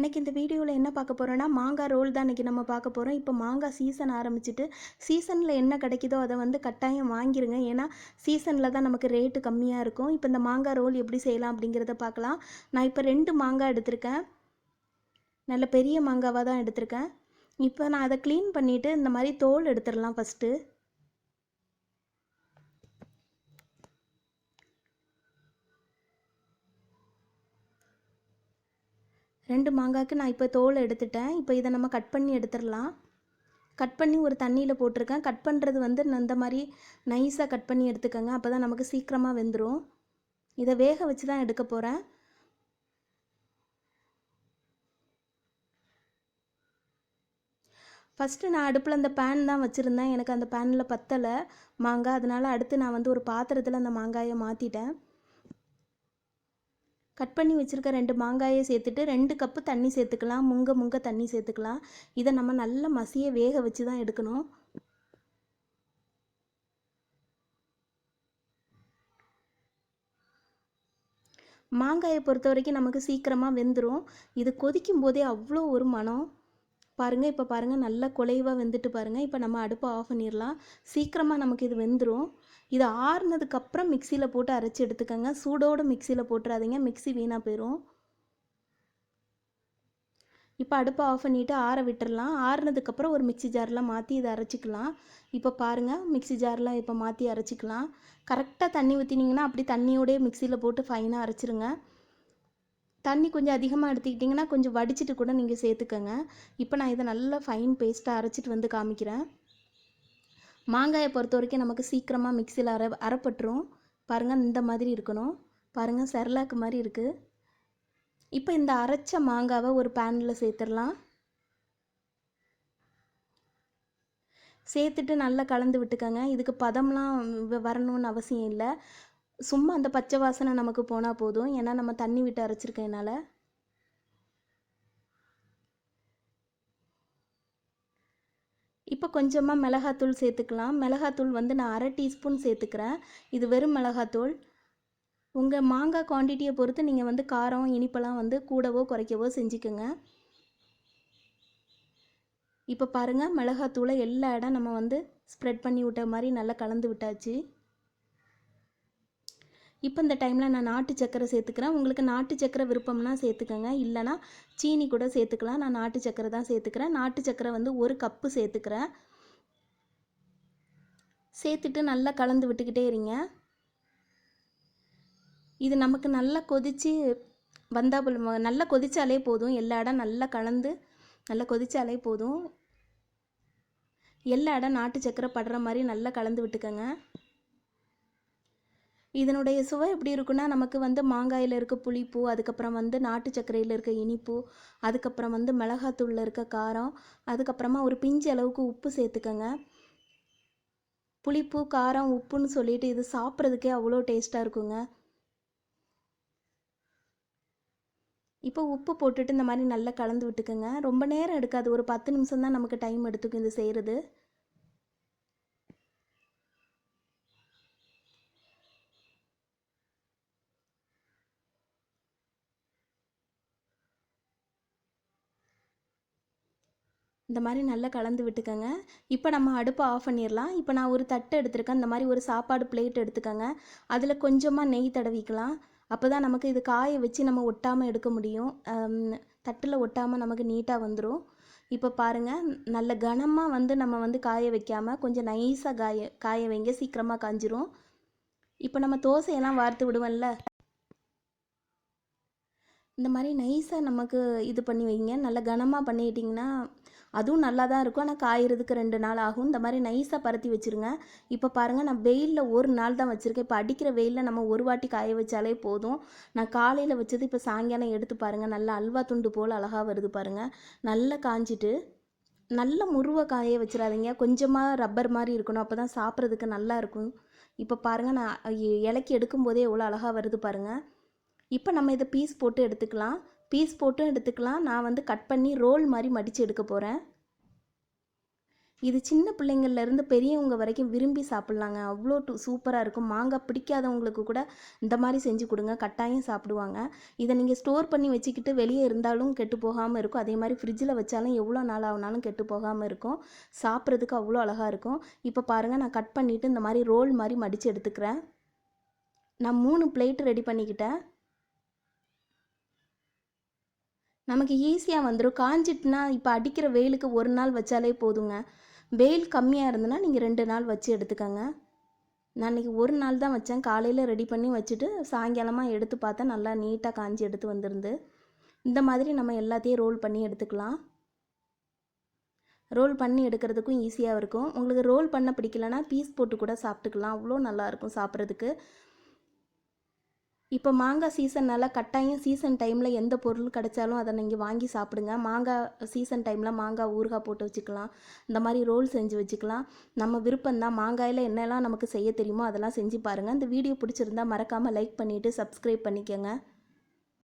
இன்றைக்கி இந்த வீடியோவில் என்ன பார்க்க போகிறோன்னா மாங்காய் ரோல் தான் இன்றைக்கி நம்ம பார்க்க போகிறோம் இப்போ மாங்காய் சீசன் ஆரம்பிச்சிட்டு சீசனில் என்ன கிடைக்குதோ அதை வந்து கட்டாயம் வாங்கிருங்க. ஏன்னா சீசனில் தான் நமக்கு ரேட்டு கம்மியாக இருக்கும். இப்போ இந்த மாங்காய் ரோல் எப்படி செய்யலாம் அப்படிங்கிறத பார்க்கலாம். நான் இப்போ ரெண்டு மாங்காய் எடுத்திருக்கேன். நல்ல பெரிய மாங்காவாக தான் எடுத்திருக்கேன். இப்போ நான் அதை க்ளீன் பண்ணிவிட்டு இந்த மாதிரி தோல் எடுத்துடலாம் ஃபஸ்ட்டு ரெண்டு மாங்காய்க்கு நான் இப்போ தோலை எடுத்துட்டேன். இப்போ இதை நம்ம கட் பண்ணி எடுத்துடலாம். கட் பண்ணி ஒரு தண்ணியில் போட்டிருக்கேன். கட் பண்ணுறது வந்து நான் இந்த மாதிரி நைஸாக கட் பண்ணி எடுத்துக்கோங்க. அப்போ தான் நமக்கு சீக்கிரமாக வெந்துடும் இதை வேக வச்சு தான் எடுக்க போகிறேன் ஃபஸ்ட்டு நான் அடுப்பில் அந்த பேன் தான் வச்சுருந்தேன். எனக்கு அந்த பேனில் பத்தலை. மாங்காய். அதனால் அடுத்து நான் வந்து ஒரு பாத்திரத்தில் அந்த மாங்காயை மாற்றிட்டேன் கட் பண்ணி வச்சுருக்க ரெண்டு மாங்காயை சேர்த்துட்டு ரெண்டு கப்பு தண்ணி சேர்த்துக்கலாம். முங்க முங்க தண்ணி சேர்த்துக்கலாம். இதை நம்ம நல்ல மசிய வேக வச்சு தான் எடுக்கணும். மாங்காயை பொறுத்த வரைக்கும் நமக்கு சீக்கிரமாக வெந்துடும் இது கொதிக்கும் போதே அவ்வளோ ஒரு மனம் பாருங்கள் இப்போ பாருங்கள் நல்லா குலைவாக வெந்துட்டு பாருங்கள் இப்போ நம்ம அடுப்பை ஆஃப் பண்ணிடலாம். சீக்கிரமாக நமக்கு இது வெந்துடும் இது ஆறுனதுக்கப்புறம் மிக்சியில் போட்டு அரைச்சி எடுத்துக்கோங்க. சூடோடு மிக்சியில் போட்டுறாதீங்க. மிக்சி வீணாக போயிடும் இப்போ அடுப்பை ஆஃப் பண்ணிவிட்டு ஆற விட்டுடலாம் ஆறுனதுக்கப்புறம் ஒரு மிக்சி ஜாரில் மாற்றி இதை அரைச்சிக்கலாம். இப்போ பாருங்கள் மிக்சி ஜாரில் இப்போ மாற்றி அரைச்சிக்கலாம். கரெக்டாக தண்ணி ஊற்றினீங்கன்னா அப்படி தண்ணியோடய மிக்சியில் போட்டு ஃபைனாக அரைச்சிருங்க. தண்ணி கொஞ்சம் அதிகமாக எடுத்துக்கிட்டிங்கன்னா கொஞ்சம் வடிச்சிட்டு கூட நீங்கள் சேர்த்துக்கோங்க. இப்போ நான் இதை நல்லா ஃபைன் பேஸ்ட்டாக அரைச்சிட்டு வந்து காமிக்கிறேன். மாங்காயை பொறுத்த வரைக்கும் நமக்கு சீக்கிரமாக மிக்சியில் அரை அரைப்பட்டுரும். பாருங்கள் இந்த மாதிரி இருக்கணும். பாருங்கள் செரலாக்கு மாதிரி இருக்குது இப்போ இந்த அரைச்ச மாங்காவை ஒரு பேனில் சேர்த்துடலாம். சேர்த்துட்டு நல்லா கலந்து விட்டுக்கோங்க. இதுக்கு பதம்லாம் வரணும்னு அவசியம் இல்லை. சும்மா அந்த பச்சை வாசனை நமக்கு போனால் போதும். ஏன்னா நம்ம தண்ணி விட்டு அரைச்சிருக்கனால இப்போ கொஞ்சமாக மிளகாத்தூள் சேர்த்துக்கலாம். மிளகாத்தூள் வந்து நான் அரை டீஸ்பூன் சேர்த்துக்கிறேன். இது வெறும் மிளகாத்தூள். உங்கள் மாங்காய் குவான்டிட்டியை பொறுத்து நீங்கள் வந்து காரம் இனிப்பெல்லாம் வந்து கூடவோ குறைக்கவோ செஞ்சுக்கோங்க. இப்போ பாருங்கள் மிளகாத்தூளை எல்லா இடம் நம்ம வந்து ஸ்ப்ரெட் பண்ணி விட்ட மாதிரி நல்லா கலந்து விட்டாச்சு. இப்போ இந்த டைமில் நான் நாட்டு சக்கரை சேர்த்துக்கிறேன். உங்களுக்கு நாட்டு சக்கரை விருப்பம்னா சேர்த்துக்கோங்க. இல்லைனா சீனி கூட சேர்த்துக்கலாம். நான் நாட்டு சக்கரை தான் சேர்த்துக்கிறேன். நாட்டு சக்கரை வந்து ஒரு கப்பு சேர்த்துக்கிறேன். சேர்த்துட்டு நல்லா கலந்து விட்டுக்கிட்டே இருங்க. இது நமக்கு நல்லா கொதித்து வந்தால் நல்லா கொதித்தாலே போதும். எல்லா இடம் நல்லா கலந்து நல்லா கொதித்தாலே போதும். எல்லா இடம் நாட்டு சக்கரை படுற மாதிரி நல்லா கலந்து விட்டுக்கோங்க. இதனுடைய சுவை எப்படி இருக்குன்னா நமக்கு வந்து மாங்காயில் இருக்க புளிப்பு அதுக்கப்புறம் வந்து நாட்டு சர்க்கரையில் இருக்க இனிப்பு அதுக்கப்புறம் வந்து மிளகாத்தூளில் இருக்க காரம் அதுக்கப்புறமா ஒரு பிஞ்சு அளவுக்கு உப்பு சேர்த்துக்கோங்க. புளிப்பு காரம் உப்புன்னு சொல்லிட்டு இது சாப்பிட்றதுக்கே அவ்வளோ டேஸ்ட்டாக இருக்குங்க. இப்போ உப்பு போட்டுட்டு இந்த மாதிரி நல்லா கலந்து விட்டுக்கோங்க. ரொம்ப நேரம் எடுக்காது. ஒரு பத்து நிமிஷம் தான் நமக்கு டைம் எடுத்துக்கும் இது செய்கிறது இந்த மாதிரி நல்லா கலந்து விட்டுக்கோங்க. இப்போ நம்ம அடுப்பை ஆஃப் பண்ணிடலாம் இப்போ நான் ஒரு தட்டு எடுத்துருக்கேன். இந்த மாதிரி ஒரு சாப்பாடு பிளேட் எடுத்துக்கோங்க. அதில் கொஞ்சமாக நெய் தடவிக்கலாம். அப்போ தான் நமக்கு இது காய வச்சு நம்ம ஒட்டாமல் எடுக்க முடியும். தட்டில் ஒட்டாமல் நமக்கு நீட்டாக வந்துடும் இப்போ பாருங்கள் நல்ல கனமாக வந்து நம்ம வந்து காய வைக்காமல் கொஞ்சம் நைஸாக காய காய வைங்க. சீக்கிரமாக காஞ்சிரும். இப்போ நம்ம தோசையெல்லாம் வார்த்து விடுவோம்ல. இந்த மாதிரி நைஸாக நமக்கு இது பண்ணி வைங்க. நல்லா கனமாக பண்ணிட்டிங்கன்னா அதுவும் நல்லா தான் இருக்கும். ஆனால் காயறதுக்கு ரெண்டு நாள் ஆகும். இந்த மாதிரி நைஸாக பருத்தி வச்சுருங்க. இப்போ பாருங்கள் நான் வெயிலில் ஒரு நாள் தான் வச்சுருக்கேன். இப்போ அடிக்கிற வெயிலில் நம்ம ஒரு வாட்டி காய வச்சாலே போதும். நான் காலையில் வச்சது இப்போ சாயங்காலம் எடுத்து பாருங்கள் நல்லா அல்வா துண்டு போல் அழகாக வருது பாருங்கள் நல்லா காஞ்சிட்டு நல்ல முருவை காய வச்சிடாதீங்க. கொஞ்சமாக ரப்பர் மாதிரி இருக்கணும். அப்போ தான் சாப்பிட்றதுக்கு நல்லா இருக்கும். இப்போ பாருங்கள் நான் இலக்கி எடுக்கும்போதே எவ்வளோ அழகாக வருது பாருங்கள் இப்போ நம்ம இதை பீஸ் போட்டு எடுத்துக்கலாம். பீஸ் போட்டும் எடுத்துக்கலாம். நான் வந்து கட் பண்ணி ரோல் மாதிரி மடித்து எடுக்க போகிறேன் இது சின்ன பிள்ளைங்கள்லேருந்து பெரியவங்க வரைக்கும் விரும்பி சாப்பிட்லாங்க. அவ்வளோ டு சூப்பராக இருக்கும். மாங்காய் பிடிக்காதவங்களுக்கு கூட இந்த மாதிரி செஞ்சு கொடுங்க. கட்டாயம் சாப்பிடுவாங்க. இதை நீங்கள் ஸ்டோர் பண்ணி வச்சுக்கிட்டு வெளியே இருந்தாலும் கெட்டு போகாமல் இருக்கும். அதே மாதிரி ஃப்ரிட்ஜில் வச்சாலும் எவ்வளோ நாள் ஆகினாலும் கெட்டு போகாமல் இருக்கும். சாப்பிட்றதுக்கு அவ்வளோ அழகாக இருக்கும். இப்போ பாருங்கள் நான் கட் பண்ணிவிட்டு இந்த மாதிரி ரோல் மாதிரி மடித்து எடுத்துக்கிறேன். நான் மூணு பிளேட் ரெடி பண்ணிக்கிட்டேன். நமக்கு ஈஸியாக வந்துடும் காஞ்சிட்டுனா இப்போ அடிக்கிற வெயிலுக்கு ஒரு நாள் வச்சாலே போதுங்க. வெயில் கம்மியாக இருந்ததுன்னா நீங்கள் ரெண்டு நாள் வச்சு எடுத்துக்கோங்க. நான் இன்றைக்கி ஒரு நாள் தான் வச்சேன். காலையில் ரெடி பண்ணி வச்சுட்டு சாயங்காலமாக எடுத்து பார்த்தா நல்லா நீட்டாக காஞ்சி எடுத்து வந்திருந்து. இந்த மாதிரி நம்ம எல்லாத்தையும் ரோல் பண்ணி எடுத்துக்கலாம். ரோல் பண்ணி எடுக்கிறதுக்கும் ஈஸியாக இருக்கும். உங்களுக்கு ரோல் பண்ண பிடிக்கலனா பீஸ் போட்டு கூட சாப்பிட்டுக்கலாம். அவ்வளோ நல்லாயிருக்கும் சாப்பிட்றதுக்கு. இப்போ மாங்காய் சீசன்னால கட்டாயம் சீசன் டைமில் எந்த பொருள் கிடைச்சாலும் அதை நீங்கள் வாங்கி சாப்பிடுங்க. மாங்காய் சீசன் டைமில் மாங்காய் ஊறுகாய் போட்டு வச்சுக்கலாம். இந்த மாதிரி ரோல் செஞ்சு வச்சுக்கலாம். நம்ம விருப்பம்தான் மாங்காயில் என்னெல்லாம் நமக்கு செய்ய தெரியுமோ அதெல்லாம் செஞ்சு பாருங்கள் இந்த வீடியோ பிடிச்சிருந்தா மறக்காமல் லைக் பண்ணிவிட்டு சப்ஸ்கிரைப் பண்ணிக்கோங்க.